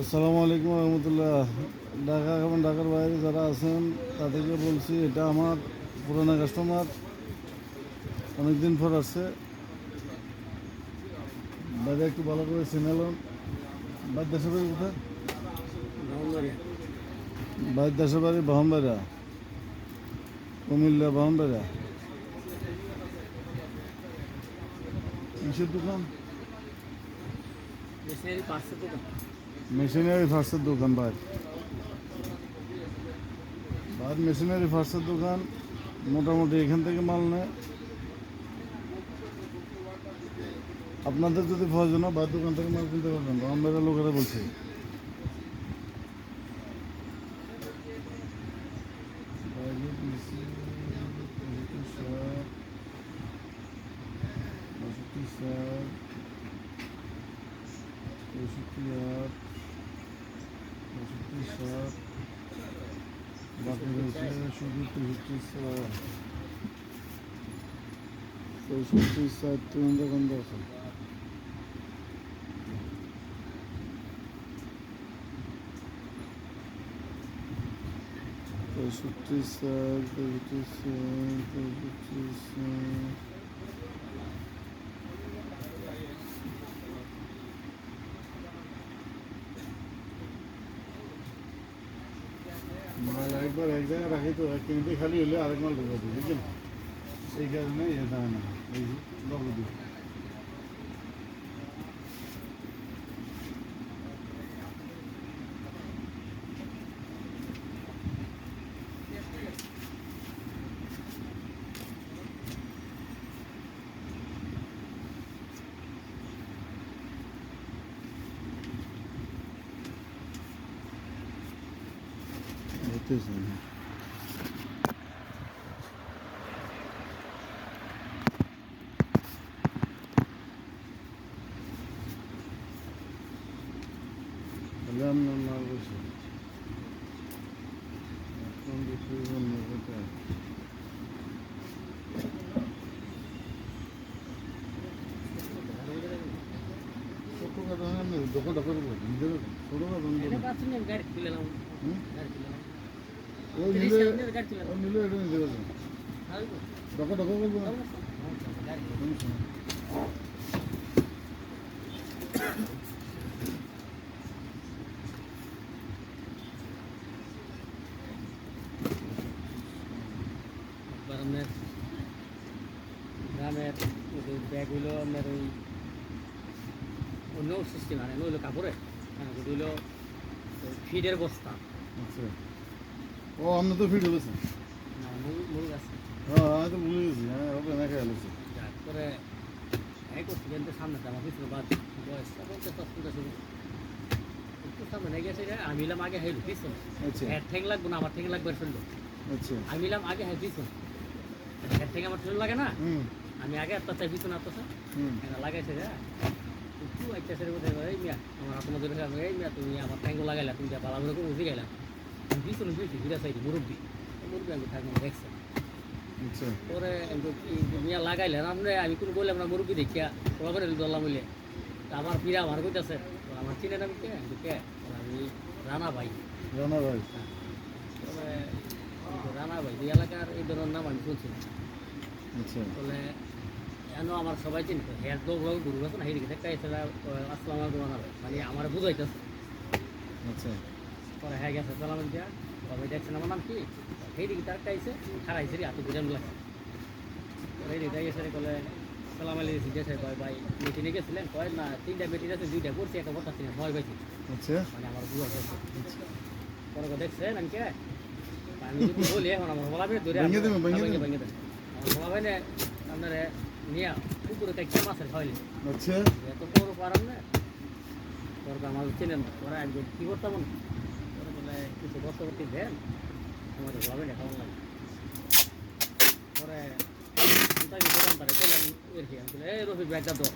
আসসালামু আলাইকুম রহমতুল্লাহ। ঢাকা এবং ঢাকার বাইরে যারা আছেন, তাদেরকে বলছি, এটা আমার পুরোনো কাস্টমার অনেকদিন পর আসছে। বাইরে একটু ভালো করে সিনালন বাদ দেশে কোথায়? বাইর দেশের বাড়ি বাহনবাড়া, কুমিল্লা বাহনবাড়া। কিসের দোকান? মেশিনারি ফার্সের দোকান, ভাই। ভাই মেশিনারি ফার্সের দোকান, মোটামুটি এখান থেকে মাল নেয়। আপনাদের যদি প্রয়োজন হয় বাইরের দোকান থেকে মাল কিনতে পারবেন। আমরা লোকেরা বলছি বাইরে PC, পঁয়ষট্টি ষাট, পঁয়ষট্টি ষাট, পঁয়ষট্টি আট পঁয়ষট্টি সাত বাকি রয়েছে শুধু পঁয়ষট্টি সাত পঁয়ষট্টি সাত তিন দোকান পঁয়ষট্টি সাত পঁয়ষট্টি সাত পঁয়ষট্টি সাত মাল একবার এক জায়গায় রাখি তো, এক মিনিটে খালি হলে আরেকবার মাল ঢুকা দিই বুঝছেন এই কারণে এটা হয় না এই লবো দিই বুঝতেছি না তাহলে আপনার মাল বসে এখন দেখি অন্য কোথায় ছোট কথা হয় না দোকানটা করে বলি নিজের ছোট কথা এটা পাচ্ছেন না গাড়ি তুলে নাও হুম গাড়ি তুলে নাও ওই তিরিশ নিলে সেকেন্ডের গাড়ি তুলে নাও ওই নিলে এটা নিতে পারবেন তাই আপনার গ্রামের ওই ব্যাগ হইল আপনার ওই অন্য সিস্টেম আনে নইলো কাপড়ে ওটা হইল ফিডের বস্তা আচ্ছা ও আপনি তো আছে হ্যাঁ আমি তো ভুলে গেছি হ্যাঁ ওকে না খেয়াল আছে তারপরে এই করছি কিন্তু সামনে আমার পিছনে বাদ বয়সটা বলতে তখন শুরু সামনে গেছে আমি এলাম আগে হেল পিছন আচ্ছা। ঠেং লাগবে না আমার ঠেং লাগবে আচ্ছা। আমি আগে পিছন ঠেং আমার লাগে না? আমি আগে একটা চাই পিছনে এটা লাগাইছে রে একটু একটা সেরে কোথায় এই মিয়া আমার মধ্যে এই মিয়া তুমি আমার ঠ্যাঙ্গ লাগাইলা তুমি ভালো করে উঠে গেলাম পিছনে বুঝছি ঘুরে সাইড মুরব্বী মুরব্বী আমি ঠাকুর দেখছে আচ্ছা। পরে আমি তো এই মিয়া লাগাইলেন আপনি আমি কোনো বললাম না মুরব্বী দেখিয়া দল্লা বলে আমার পিড়া আমার কইতাছে তো আমার চিনে না কে আমি তো কে আমি রানা ভাই রানা ভাই তবে আমি তো রানা ভাই এই এলাকার এই ধরনের নাম আমি শুনছি না আচ্ছা বলে কেন আমার সবাই চিনত হেয়ার তো ব্লগ গুরু আছে না আসসালাম আলাইকুম আনার মানে আমার বুঝাইতেছে। আচ্ছা। পরে হ্যাঁ গেছে। সালাম দিয়া তবে দেখছেন আমার নাম কি? সেইদিকে তার কাইছে খারাইছে রে হাতে বুঝান লাগছে পরে এইদিকে গেছে কলে সালাম আলী গেছে কয় ভাই মিটিংয়ে গেছিলেন? কয় না তিনটা মিটিং আছে দুইটা করছি একটা কথা ছিল ভয় পাইছি। আচ্ছা। মানে আমার বুঝা গেছে পরে দেখছেন আমি কে? আমি যদি বলি এখন আমার বলা ধরে ভেঙে ভেঙে ভেঙে আমার বলা ভাই আপনার নিয়ে পুকুরে একটা মাছের খাওয়াইলে আচ্ছা। এত বড় পারাম না? দরকার আমার চিনেন ওরা একজন কী করতাম না কিছু কষ্ট দেন আমাদের ভাবে না কেমন লাগে? পরে আমি বললাম তারা চলেন এর কি? আমি এই রফিক ভাইটা তো।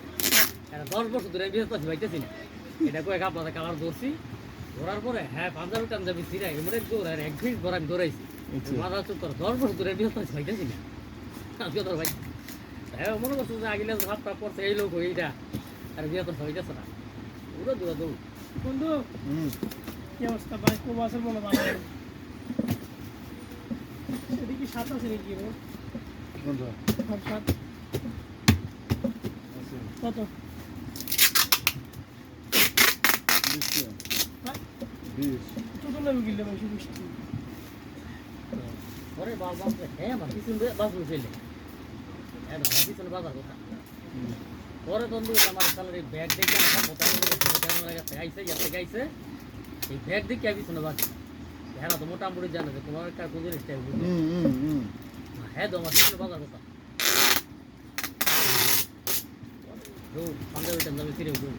এটা দশ বছর ধরে বিশেষ করছি ভাইতেছি না। এটা কয়েক আপনাদের কালার ধরছি। ধরার পরে হ্যাঁ পাঞ্জাবি টাঞ্জাবি ছিঁড়া এমনি দৌড়ায় এক ফিট ধরে আমি দৌড়াইছি। আচ্ছা। মাথা চুপ করে দশ বছর ধরে বিশেষ করছি ভাইতেছি না। আজকে তোর ভাই। হ্যাঁ মনে করছ যে আগিলে ভাবটা পড়ছে এই লোক এইটা আর বিয়ে করছে হইতেছে না। পুরো দূরে দৌড় বন্ধু হুম। কি অবস্থা ভাই? খুব আছে বলো ভালো সেটা কি সাত আছে নাকি সব সাত। কত? হ্যাঁ ছোট কিনলে ভাই শুধু বাল হ্যাঁ বাস হ্যাঁ আমার পিছনে বাজার কথা? হুম। পরে তন্দু আমার সালের ব্যাগ দেখে আমার আইসে যাতে গাইছে এই ব্যাগ দেখে আমি শুনে বাজ হ্যাঁ তো মোটামুটি জানে যে তোমার একটা কোন জিনিসটা হ্যাঁ তো আমার পিছনে বাজার কথা দৌড় পাঞ্জাবিটা যাবে ফিরে দৌড়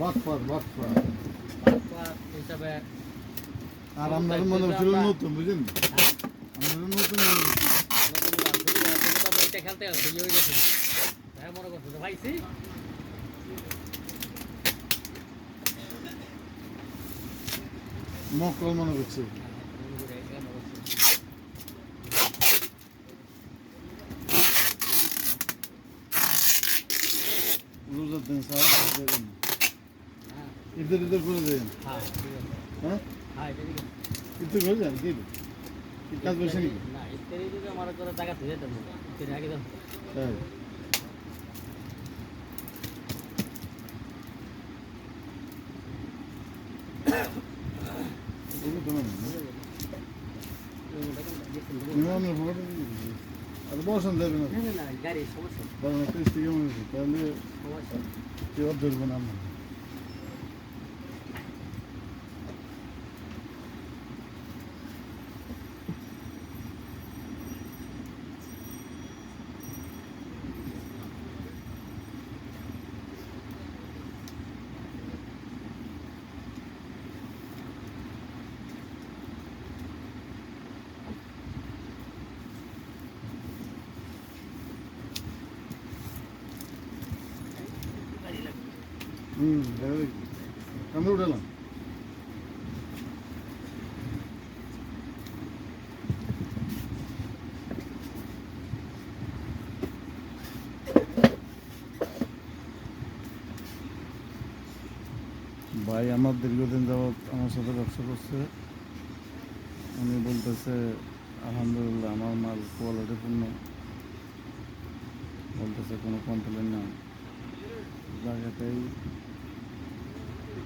বাটপার বাটপার তারপর হিসাবে আর মনে হচ্ছিল নতুন বুঝলেন হ্যাঁ, নতুন মনে হচ্ছিল। মোটামুটি খেলতে আসছে ইয়ে হয়ে গেছে হ্যাঁ মনে করছ ভাইছি মক্কল মনে করছে। রোজার দিন সারা দেবেন ঈদের ঈদের করে দেবেন হ্যাঁ ঈদের করে যান কি? কাজ নাকি? না ইত্যাদি বসেন দেবেন না গাড়ি সমস্যা তাহলে কেউ ধরবে না আমরা হুম দেখা উঠালাম। ভাই, আমার দীর্ঘদিন যাবৎ আমার সাথে ব্যবসা করছে। উনি বলতেছে, আলহামদুলিল্লাহ, আমার মাল কোয়ালিটিপূর্ণ বলতেছে, কোনো কমপ্লেন না জায়গাটাই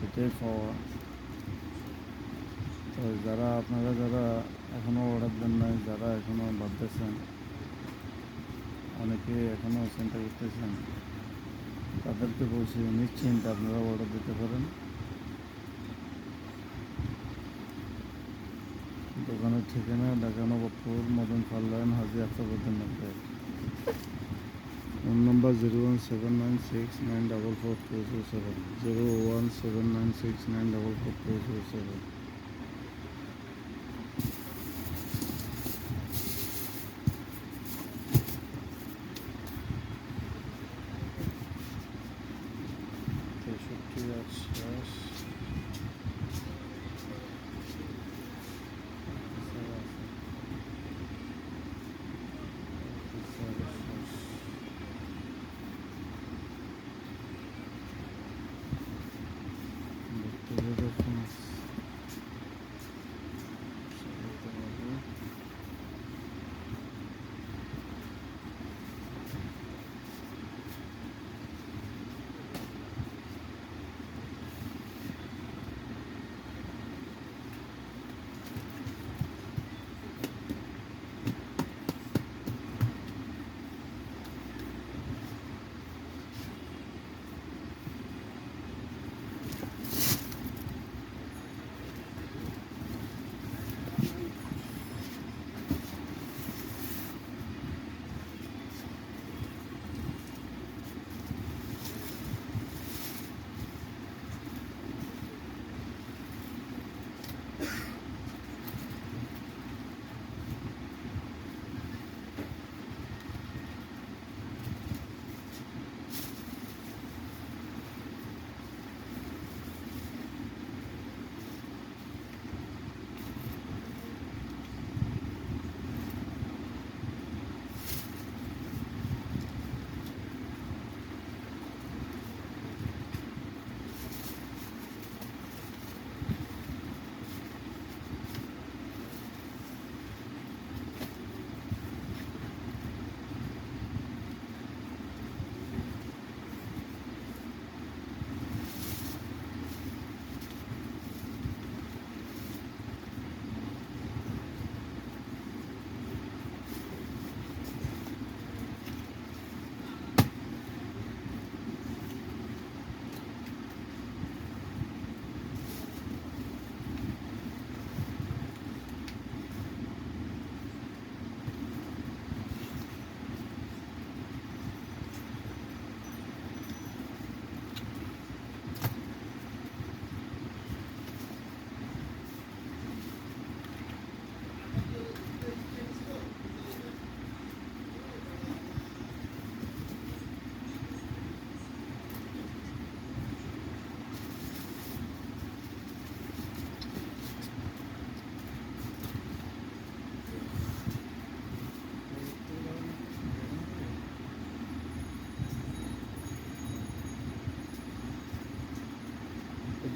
এটাই পাওয়া। তো যারা আপনারা যারা এখনও অর্ডার দেন নাই, যারা এখনও ভাবতেছেন অনেকে এখনও চিন্তা করতেছেন, তাদেরকে বলছি, নিশ্চিন্তে আপনারা অর্ডার দিতে পারেন। দোকানের ঠিকানা ঢাকা নবাবপুর মদন ফাল্লাইন হাজি আফতাবুদ্দিন নগর Phone number 01796944407. 01796944407. Teşekkürler.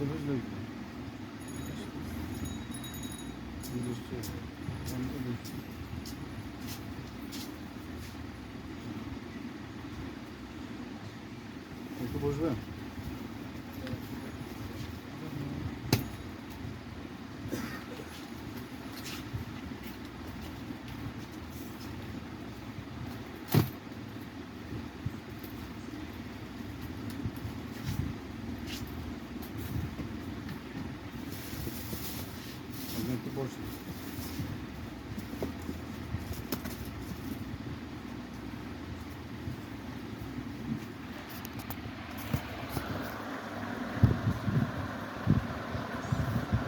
можна йти. Там буде.